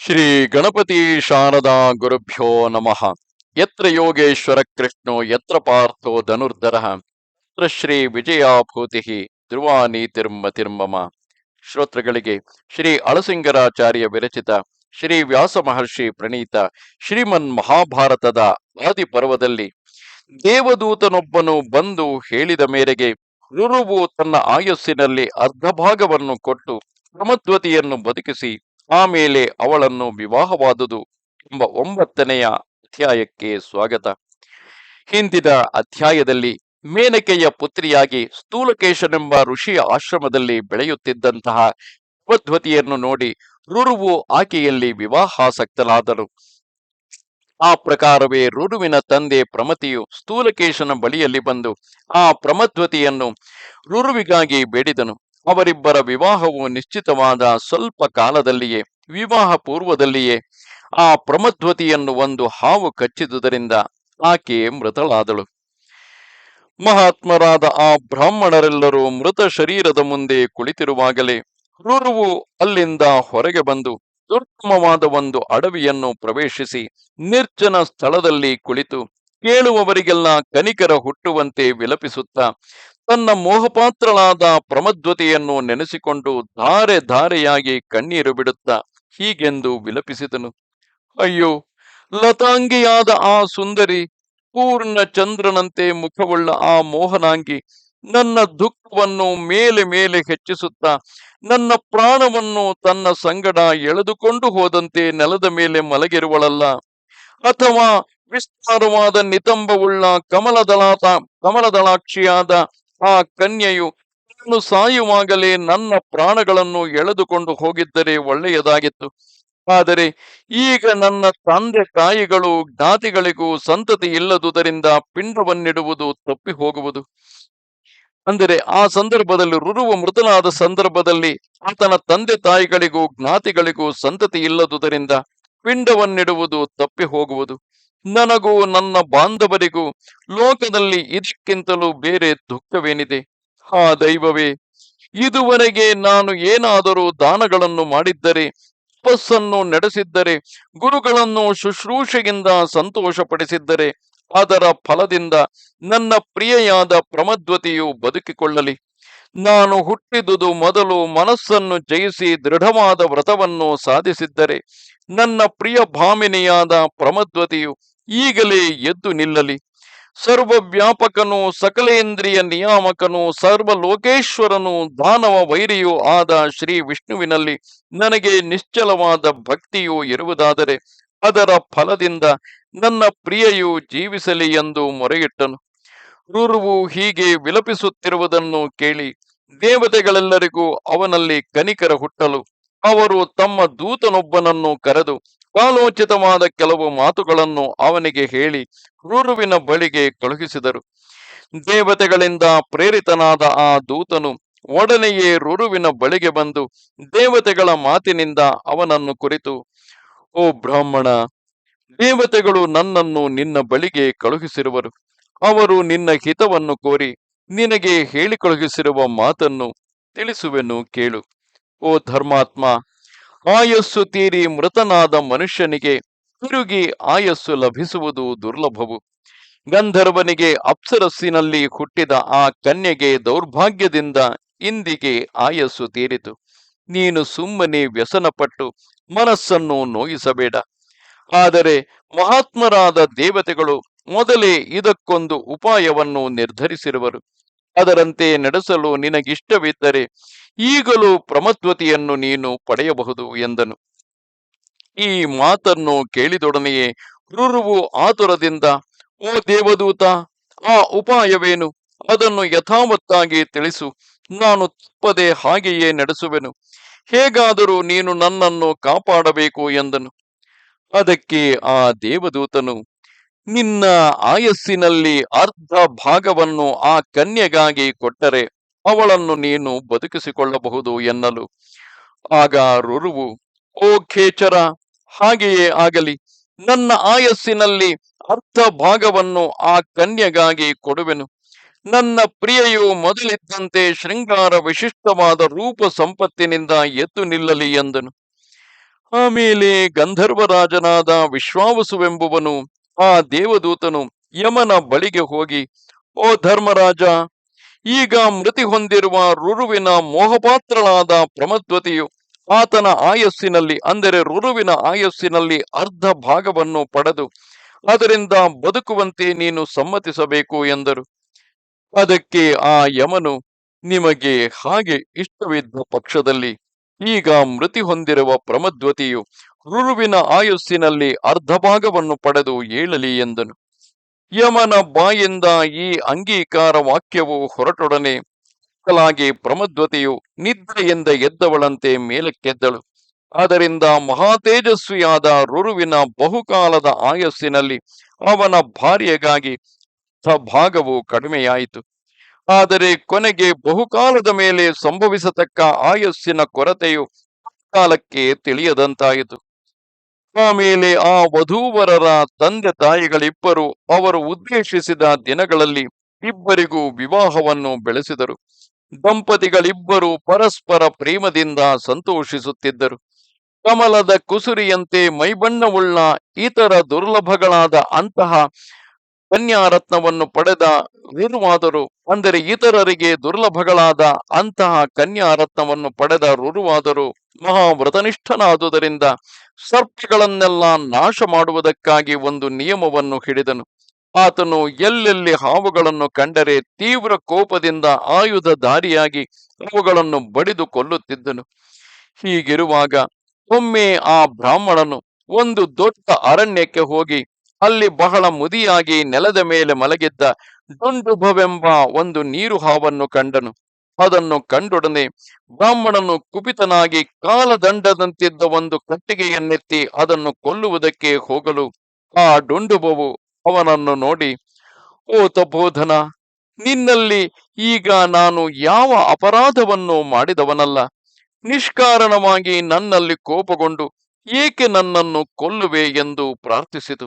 ಶ್ರೀ ಗಣಪತಿ ಶಾರದಾ ಗುರುಭ್ಯೋ ನಮಃ. ಯತ್ರ ಯೋಗೇಶ್ವರ ಕೃಷ್ಣೋ, ಯತ್ರ ಪಾರ್ಥೋ ಧನುರ್ಧರ, ಯತ್ರ ಶ್ರೀ ವಿಜಯಾಭೂತಿ ತಿರ್ಮ ತಿರ್ಮಮ. ಶ್ರೋತೃಗಳಿಗೆ ಶ್ರೀ ಅಳಸಿಂಗರಾಚಾರ್ಯ ವಿರಚಿತ ಶ್ರೀ ವ್ಯಾಸ ಮಹರ್ಷಿ ಪ್ರಣೀತ ಶ್ರೀಮನ್ ಮಹಾಭಾರತದ ಆದಿ ಪರ್ವದಲ್ಲಿ ದೇವದೂತನೊಬ್ಬನು ಬಂದು ಹೇಳಿದ ಮೇರೆಗೆ ರುರುವು ತನ್ನ ಆಯಸ್ಸಿನಲ್ಲಿ ಅರ್ಧ ಭಾಗವನ್ನು ಕೊಟ್ಟು ಸಮದ್ವತಿಯನ್ನು ಬದುಕಿಸಿ ಆಮೇಲೆ ಅವಳನ್ನು ವಿವಾಹವಾದುದು ಎಂಬ ಒಂಬತ್ತನೆಯ ಅಧ್ಯಾಯಕ್ಕೆ ಸ್ವಾಗತ. ಹಿಂದಿನ ಅಧ್ಯಾಯದಲ್ಲಿ ಮೇನಕೆಯ ಪುತ್ರಿಯಾಗಿ ಸ್ಥೂಲಕೇಶನೆಂಬ ಋಷಿಯ ಆಶ್ರಮದಲ್ಲಿ ಬೆಳೆಯುತ್ತಿದ್ದಂತಹ ಉಪಧ್ವತಿಯನ್ನು ನೋಡಿ ರುರುವು ಆಕೆಯಲ್ಲಿ ವಿವಾಹಾಸಕ್ತನಾದನು. ಆ ಪ್ರಕಾರವೇ ರುರುವಿನ ತಂದೆ ಪ್ರಮತಿಯು ಸ್ಥೂಲಕೇಶನ ಬಳಿಯಲ್ಲಿ ಬಂದು ಆ ಪ್ರಮಧ್ವತಿಯನ್ನು ರುರುವಿಗಾಗಿ ಬೇಡಿದನು. ಅವರಿಬ್ಬರ ವಿವಾಹವು ನಿಶ್ಚಿತವಾದ ಸ್ವಲ್ಪ ಕಾಲದಲ್ಲಿಯೇ, ವಿವಾಹ ಪೂರ್ವದಲ್ಲಿಯೇ, ಆ ಪ್ರಮಧ್ವತಿಯನ್ನು ಒಂದು ಹಾವು ಕಚ್ಚಿದುದರಿಂದ ಆಕೆ ಮೃತಳಾದಳು. ಮಹಾತ್ಮರಾದ ಆ ಬ್ರಾಹ್ಮಣರೆಲ್ಲರೂ ಮೃತ ಶರೀರದ ಮುಂದೆ ಕುಳಿತಿರುವಾಗಲೇ ರುರುವು ಅಲ್ಲಿಂದ ಹೊರಗೆ ಬಂದು ದುರ್ಗಮವಾದ ಒಂದು ಅಡವಿಯನ್ನು ಪ್ರವೇಶಿಸಿ ನಿರ್ಜನ ಸ್ಥಳದಲ್ಲಿ ಕುಳಿತು ಕೇಳುವವರಿಗೆಲ್ಲ ಕನಿಕರ ಹುಟ್ಟುವಂತೆ ವಿಲಪಿಸುತ್ತಾ ತನ್ನ ಮೋಹಪಾತ್ರಳಾದ ಪ್ರಮದ್ವತೆಯನ್ನು ನೆನೆಸಿಕೊಂಡು ಧಾರೆ ಧಾರೆಯಾಗಿ ಕಣ್ಣೀರು ಬಿಡುತ್ತಾ ಹೀಗೆಂದು ವಿಲಪಿಸಿದನು. ಅಯ್ಯೋ, ಲತಾಂಗಿಯಾದ ಆ ಸುಂದರಿ, ಪೂರ್ಣ ಚಂದ್ರನಂತೆ ಮುಖವುಳ್ಳ ಆ ಮೋಹನಾಂಗಿ, ನನ್ನ ದುಃಖವನ್ನು ಮೇಲೆ ಮೇಲೆ ಹೆಚ್ಚಿಸುತ್ತಾ, ನನ್ನ ಪ್ರಾಣವನ್ನು ತನ್ನ ಸಂಗಡ ಎಳೆದುಕೊಂಡು ಹೋದಂತೆ ನೆಲದ ಮೇಲೆ ಮಲಗಿರುವಳಲ್ಲ. ಅಥವಾ ವಿಸ್ತಾರವಾದ ನಿತಂಬವುಳ್ಳ ಕಮಲದಳಾತ ಕಮಲದಳಾಕ್ಷಿಯಾದ ಆ ಕನ್ಯೆಯು, ನಾನು ಸಾಯುವಾಗಲೇ ನನ್ನ ಪ್ರಾಣಗಳನ್ನು ಎಳೆದುಕೊಂಡು ಹೋಗಿದ್ದರೆ ಒಳ್ಳೆಯದಾಗಿತ್ತು. ಆದರೆ ಈಗ ನನ್ನ ತಂದೆ ತಾಯಿಗಳು ಜ್ಞಾತಿಗಳಿಗೂ ಸಂತತಿ ಇಲ್ಲದುದರಿಂದ ಪಿಂಡವನ್ನಿಡುವುದು ತಪ್ಪಿ ಹೋಗುವುದು ಅಂದರೆ ಆ ಸಂದರ್ಭದಲ್ಲಿ, ರುರುವ ಮೃತನಾದ ಸಂದರ್ಭದಲ್ಲಿ ಆತನ ತಂದೆ ತಾಯಿಗಳಿಗೂ ಜ್ಞಾತಿಗಳಿಗೂ ಸಂತತಿ ಇಲ್ಲದುದರಿಂದ ಪಿಂಡವನ್ನಿಡುವುದು ತಪ್ಪಿ ಹೋಗುವುದು ನನಗೂ ನನ್ನ ಬಾಂಧವರಿಗೂ ಲೋಕದಲ್ಲಿ ಇದಕ್ಕಿಂತಲೂ ಬೇರೆ ದುಃಖವೇನಿದೆ? ಆ ದೈವವೇ, ಇದುವರೆಗೆ ನಾನು ಏನಾದರೂ ದಾನಗಳನ್ನು ಮಾಡಿದ್ದರೆ ತಪಸ್ಸನ್ನು ನಡೆಸಿದ್ದರೆ, ಗುರುಗಳನ್ನು ಶುಶ್ರೂಷೆಯಿಂದ ಸಂತೋಷಪಡಿಸಿದ್ದರೆ, ಅದರ ಫಲದಿಂದ ನನ್ನ ಪ್ರಿಯೆಯಾದ ಪ್ರಮದ್ವತಿಯು ಬದುಕಿಕೊಳ್ಳಲಿ. ನಾನು ಹುಟ್ಟಿದುದು ಮೊದಲು ಮನಸ್ಸನ್ನು ಜಯಿಸಿ ದೃಢವಾದ ವ್ರತವನ್ನು ಸಾಧಿಸಿದ್ದರೆ, ನನ್ನ ಪ್ರಿಯ ಭಾಮಿನಿಯಾದ ಪ್ರಮದ್ವತಿಯು ಈಗಲೇ ಎದ್ದು ನಿಲ್ಲಲಿ. ಸರ್ವ ವ್ಯಾಪಕನು ಸಕಲೇಂದ್ರಿಯ ನಿಯಾಮಕನು ಸರ್ವಲೋಕೇಶ್ವರನು ದಾನವ ವೈರಿಯೂ ಆದ ಶ್ರೀ ವಿಷ್ಣುವಿನಲ್ಲಿ ನನಗೆ ನಿಶ್ಚಲವಾದ ಭಕ್ತಿಯು ಇರುವುದಾದರೆ ಅದರ ಫಲದಿಂದ ನನ್ನ ಪ್ರಿಯೆಯು ಜೀವಿಸಲಿ ಎಂದು ಮೊರೆಯಿಟ್ಟನು. ರುರುವು ಹೀಗೆ ವಿಲಪಿಸುತ್ತಿರುವುದನ್ನು ಕೇಳಿ ದೇವತೆಗಳೆಲ್ಲರಿಗೂ ಅವನಲ್ಲಿ ಕನಿಕರ ಹುಟ್ಟಲು. ಅವರು ತಮ್ಮ ದೂತನೊಬ್ಬನನ್ನು ಕರೆದು ಕಾಲೋಚಿತವಾದ ಕೆಲವು ಮಾತುಗಳನ್ನು ಅವನಿಗೆ ಹೇಳಿ ಕ್ರೂರುವಿನ ಬಳಿಗೆ ಕಳುಹಿಸಿದರು. ದೇವತೆಗಳಿಂದ ಪ್ರೇರಿತನಾದ ಆ ದೂತನು ಒಡನೆಯೇ ರುರುವಿನ ಬಳಿಗೆ ಬಂದು ದೇವತೆಗಳ ಮಾತಿನಿಂದ ಅವನನ್ನು ಕುರಿತು, ಓ ಬ್ರಾಹ್ಮಣ, ದೇವತೆಗಳು ನನ್ನನ್ನು ನಿನ್ನ ಬಳಿಗೆ ಕಳುಹಿಸಿರುವರು. ಅವರು ನಿನ್ನ ಹಿತವನ್ನು ಕೋರಿ ನಿನಗೆ ಹೇಳಿ ಕಳುಹಿಸಿರುವ ಮಾತನ್ನು ತಿಳಿಸುವೆನು ಕೇಳು. ಓ ಧರ್ಮಾತ್ಮ ಆಯಸ್ಸು ತೀರಿ ಮೃತನಾದ ಮನುಷ್ಯನಿಗೆ ತಿರುಗಿ ಆಯಸ್ಸು ಲಭಿಸುವುದು ದುರ್ಲಭವು. ಗಂಧರ್ವನಿಗೆ ಅಪ್ಸರಸ್ಸಿನಲ್ಲಿ ಹುಟ್ಟಿದ ಆ ಕನ್ಯೆಗೆ ದೌರ್ಭಾಗ್ಯದಿಂದ ಇಂದಿಗೆ ಆಯಸ್ಸು ತೀರಿತು. ನೀನು ಸುಮ್ಮನೆ ವ್ಯಸನಪಟ್ಟು ಮನಸ್ಸನ್ನು ನೋಯಿಸಬೇಡ. ಆದರೆ ಮಹಾತ್ಮರಾದ ದೇವತೆಗಳು ಮೊದಲೇ ಇದಕ್ಕೊಂದು ಉಪಾಯವನ್ನು ನಿರ್ಧರಿಸಿರುವರು. ಅದರಂತೆ ನಡೆಸಲು ನಿನಗಿಷ್ಟವಿದ್ದರೆ ಈಗಲೂ ಪ್ರಮತ್ವತಿಯನ್ನು ನೀನು ಪಡೆಯಬಹುದು ಎಂದನು. ಈ ಮಾತನ್ನು ಕೇಳಿದೊಡನೆಯೇ ರುರುವು ಆತುರದಿಂದ, ಓ ದೇವದೂತ, ಆ ಉಪಾಯವೇನು? ಅದನ್ನು ಯಥಾವತ್ತಾಗಿ ತಿಳಿಸು. ನಾನು ತಪ್ಪದೆ ಹಾಗೆಯೇ ನಡೆಸುವೆನು. ಹೇಗಾದರೂ ನೀನು ನನ್ನನ್ನು ಕಾಪಾಡಬೇಕು ಎಂದನು. ಅದಕ್ಕೆ ಆ ದೇವದೂತನು ನಿನ್ನ ಆಯಸ್ಸಿನಲ್ಲಿ ಅರ್ಧ ಭಾಗವನ್ನು ಆ ಕನ್ಯೆಗಾಗಿ ಕೊಟ್ಟರೆ ಅವಳನ್ನು ನೀನು ಬದುಕಿಸಿಕೊಳ್ಳಬಹುದು ಎನ್ನಲು. ಆಗ ರುರುವು, ಓ ಖೇಚರ, ಹಾಗೆಯೇ ಆಗಲಿ. ನನ್ನ ಆಯಸ್ಸಿನಲ್ಲಿ ಅರ್ಧ ಭಾಗವನ್ನು ಆ ಕನ್ಯೆಗಾಗಿ ಕೊಡುವೆನು. ನನ್ನ ಪ್ರಿಯೆಯು ಮೊದಲಿದ್ದಂತೆ ಶೃಂಗಾರ ವಿಶಿಷ್ಟವಾದ ರೂಪ ಸಂಪತ್ತಿನಿಂದ ಎದ್ದು ನಿಲ್ಲಲಿ ಎಂದನು. ಆಮೇಲೆ ಗಂಧರ್ವರಾಜನಾದ ವಿಶ್ವಾವಸುವೆಂಬುವನು ಆ ದೇವದೂತನು ಯಮನ ಬಳಿಗೆ ಹೋಗಿ, ಓ ಧರ್ಮರಾಜ, ಈಗ ಮೃತಿ ಹೊಂದಿರುವ ರುರುವಿನ ಮೋಹಪಾತ್ರಳಾದ ಪ್ರಮದ್ವತಿಯು ಆತನ ಆಯಸ್ಸಿನಲ್ಲಿ, ಅಂದರೆ ರುರುವಿನ ಆಯಸ್ಸಿನಲ್ಲಿ ಅರ್ಧ ಭಾಗವನ್ನು ಪಡೆದು ಅದರಿಂದ ಬದುಕುವಂತೆ ನೀನು ಸಮ್ಮತಿಸಬೇಕು ಎಂದರು. ಅದಕ್ಕೆ ಆ ಯಮನು, ನಿಮಗೆ ಹಾಗೆ ಇಷ್ಟವಿದ್ದ ಪಕ್ಷದಲ್ಲಿ ಈಗ ಮೃತಿ ಹೊಂದಿರುವ ಪ್ರಮದ್ವತಿಯು ರುರುವಿನ ಆಯುಸ್ಸಿನಲ್ಲಿ ಅರ್ಧ ಭಾಗವನ್ನು ಪಡೆದು ಏಳಲಿ ಎಂದನು. ಯಮನ ಬಾಯಿಂದ ಈ ಅಂಗೀಕಾರ ವಾಕ್ಯವು ಹೊರಟೊಡನೆ ಕಲಾಗಿ ಪ್ರಮದ್ವತಿಯು ನಿದ್ರೆಯಿಂದ ಎದ್ದವಳಂತೆ ಮೇಲಕ್ಕೆದ್ದಳು. ಆದ್ದರಿಂದ ಮಹಾತೇಜಸ್ವಿಯಾದ ರುರುವಿನ ಬಹುಕಾಲದ ಆಯಸ್ಸಿನಲ್ಲಿ ಅವನ ಭಾರ್ಯೆಗಾಗಿ ಭಾಗವು ಕಡಿಮೆಯಾಯಿತು. ಆದರೆ ಕೊನೆಗೆ ಬಹುಕಾಲದ ಮೇಲೆ ಸಂಭವಿಸತಕ್ಕ ಆಯಸ್ಸಿನ ಕೊರತೆಯು ಕಾಲಕ್ಕೆ ತಿಳಿಯದಂತಾಯಿತು. ಆಮೇಲೆ ಆ ವಧೂವರರ ತಂದೆ ತಾಯಿಗಳಿಬ್ಬರು ಅವರು ಉದ್ದೇಶಿಸಿದ ದಿನಗಳಲ್ಲಿ ಇಬ್ಬರಿಗೂ ವಿವಾಹವನ್ನು ಬೆಳೆಸಿದರು. ದಂಪತಿಗಳಿಬ್ಬರು ಪರಸ್ಪರ ಪ್ರೇಮದಿಂದ ಸಂತೋಷಿಸುತ್ತಿದ್ದರು. ಕಮಲದ ಕುಸುರಿಯಂತೆ ಮೈಬಣ್ಣವುಳ್ಳ ಇತರ ದುರ್ಲಭಗಳಾದ ಅಂತಹ ಕನ್ಯಾರತ್ನವನ್ನು ಪಡೆದ ರುರುವಾದರು. ಅಂದರೆ ಇತರರಿಗೆ ದುರ್ಲಭಗಳಾದ ಅಂತಹ ಕನ್ಯಾರತ್ನವನ್ನು ಪಡೆದ ರುರುವಾದರು ಮಹಾವ್ರತನಿಷ್ಠನಾದುದರಿಂದ ಸರ್ಪಗಳನ್ನೆಲ್ಲ ನಾಶ ಮಾಡುವುದಕ್ಕಾಗಿ ಒಂದು ನಿಯಮವನ್ನು ಹಿಡಿದನು. ಆತನು ಎಲ್ಲೆಲ್ಲಿ ಹಾವುಗಳನ್ನು ಕಂಡರೆ ತೀವ್ರ ಕೋಪದಿಂದ ಆಯುಧ ದಾರಿಯಾಗಿ ಅವುಗಳನ್ನು ಬಡಿದು ಕೊಲ್ಲುತ್ತಿದ್ದನು. ಹೀಗಿರುವಾಗ ಒಮ್ಮೆ ಆ ಬ್ರಾಹ್ಮಣನು ಒಂದು ದೊಡ್ಡ ಅರಣ್ಯಕ್ಕೆ ಹೋಗಿ ಅಲ್ಲಿ ಬಹಳ ಮುದಿಯಾಗಿ ನೆಲದ ಮೇಲೆ ಮಲಗಿದ್ದ ಡುಂಡುಭವೆಂಬ ಒಂದು ನೀರು ಹಾವನ್ನು ಕಂಡನು. ಅದನ್ನು ಕಂಡೊಡನೆ ಬ್ರಾಹ್ಮಣನು ಕುಪಿತನಾಗಿ ಕಾಲದಂಡದಂತಿದ್ದ ಒಂದು ಕಟ್ಟಿಗೆಯನ್ನೆತ್ತಿ ಅದನ್ನು ಕೊಲ್ಲುವುದಕ್ಕೆ ಹೋಗಲು ಆ ಡುಂಡುಬವು ಅವನನ್ನು ನೋಡಿ, ಓ ತಪೋಧನ, ನಿನ್ನಲ್ಲಿ ಈಗ ನಾನು ಯಾವ ಅಪರಾಧವನ್ನು ಮಾಡಿದವನಲ್ಲ. ನಿಷ್ಕಾರಣವಾಗಿ ನನ್ನಲ್ಲಿ ಕೋಪಗೊಂಡು ಏಕೆ ನನ್ನನ್ನು ಕೊಲ್ಲುವೆ ಎಂದು ಪ್ರಾರ್ಥಿಸಿತು.